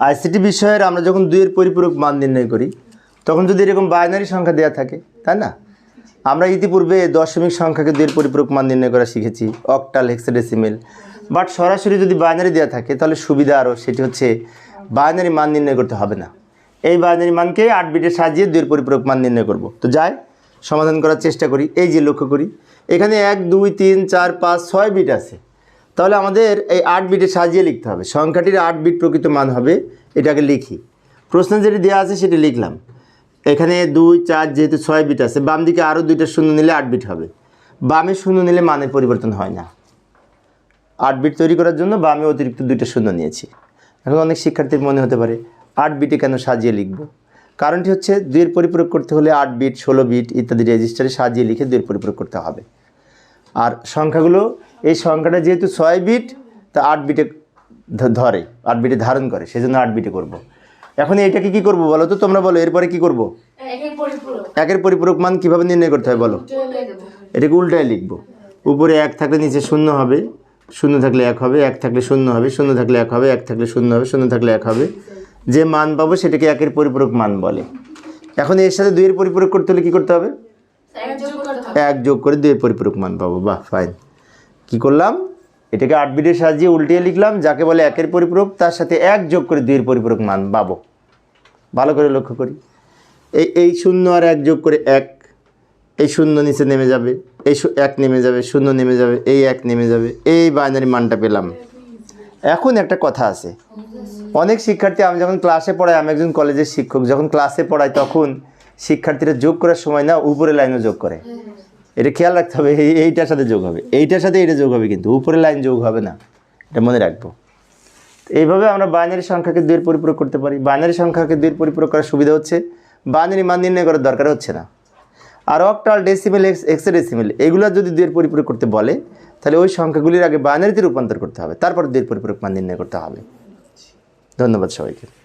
ICT বিষয়ের আমরা যখন দুইয়ের পরিপূরক মান নির্ণয় করি, তখন যদি এরকম বাইনারি সংখ্যা দেওয়া থাকে, তাই না? আমরা ইতিপূর্বে দশমিক সংখ্যাকে দুইয়ের পরিপূরক মান নির্ণয় করা শিখেছি অক্টাল হেক্সাডেসিমেল বাট সরাসরি যদি বাইনারি দেওয়া থাকে, তাহলে সুবিধা আরও, সেটি হচ্ছে বাইনারি মান নির্ণয় করতে হবে না। এই বাইনারি মানকে আট বিটে সাজিয়ে দুইয়ের পরিপূরক মান নির্ণয় করব। তো যাই, সমাধান করার চেষ্টা করি। এই যে লক্ষ্য করি, এখানে এক, দুই, তিন, চার, পাঁচ, ছয় বিট আছে। তাহলে আমাদের এই আট বিটে সাজিয়ে লিখতে হবে। সংখ্যাটির আট বিট প্রকৃত মান হবে, এটাকে লিখি। প্রশ্ন যেটি দেওয়া আছে সেটি লিখলাম। এখানে দুই, চার যেহেতু ছয় বিট আছে, বাম দিকে আরও দুইটা শূন্য নিলে আট বিট হবে। বামে শূন্য নিলে মানের পরিবর্তন হয় না। আট বিট তৈরি করার জন্য বামে অতিরিক্ত দুইটা শূন্য নিয়েছি। এখন অনেক শিক্ষার্থীর মনে হতে পারে, আট বিটে কেন সাজিয়ে লিখব? কারণটি হচ্ছে দুইয়ের পরিপূরক করতে হলে আট বিট, ষোলো বিট ইত্যাদি রেজিস্টারে সাজিয়ে লিখে দুইয়ের পরিপূরক করতে হবে। আর সংখ্যাগুলো এই সংখ্যাটা যেহেতু ছয় বিট তা আট বিটে ধরে আট বিটে ধারণ করে সেজন্য আট বিটে করব। এখন এটাকে কি করব বলো তো? তোমরা বলো এরপরে কি করব? একের পরিপূরক। মান কীভাবে নির্ণয় করতে হয় বলো? এটাকে উল্টায় লিখব। উপরে এক থাকলে নিচে শূন্য হবে শূন্য থাকলে এক হবে এক থাকলে শূন্য হবে শূন্য থাকলে এক হবে এক থাকলে শূন্য হবে শূন্য থাকলে এক হবে। যে মান পাবো সেটাকে একের পরিপূরক মান বলে। এখন এর সাথে দুইয়ের পরিপূরক করতে হলে কী করতে হবে? এক যোগ করে দুইয়ের পরিপূরক মান পাবো, বাহ ফাইন কি করলাম? এটাকে আট বিটের সাহায্যে উল্টিয়ে লিখলাম, যাকে বলে একের পরিপূরক, তার সাথে এক যোগ করে দুইয়ের পরিপূরক মান পাবো। ভালো করে লক্ষ্য করি। এই এই শূন্য আর এক যোগ করে এক, এই শূন্য নিচে নেমে যাবে, এই এক নেমে যাবে, শূন্য নেমে যাবে, এই এক নেমে যাবে, এই বাইনারি মানটা পেলাম। এখন একটা কথা আছে। অনেক শিক্ষার্থী, আমি যখন ক্লাসে পড়াই, আমি একজন কলেজের শিক্ষক, যখন ক্লাসে পড়াই, তখন শিক্ষার্থীরা যোগ করার সময় না উপরে লাইনও যোগ করে। এটা খেয়াল রাখতে হবে, এই, এইটার সাথে যোগ হবে। এইটার সাথে এটা যোগ হবে কিন্তু উপরে লাইন যোগ হবে না। এটা মনে রাখব। এইভাবে আমরা বাইনারি সংখ্যাকে দুইয়ের পরিপূরক করতে পারি। বাইনারি সংখ্যাকে দুইয়ের পরিপূরক করার সুবিধা হচ্ছে বাইনারি মান নির্ণয় করার দরকার হচ্ছে না। আর অক্টাল ডেসিমেল এক্স এক্সে ডেসিমেল এগুলো যদি দুইয়ের পরিপূরক করতে বলে, তাহলে ওই সংখ্যাগুলির আগে বাইনারিতে রূপান্তর করতে হবে। তারপর দুইয়ের পরিপূরক মান নির্ণয় করতে হবে। ধন্যবাদ সবাইকে।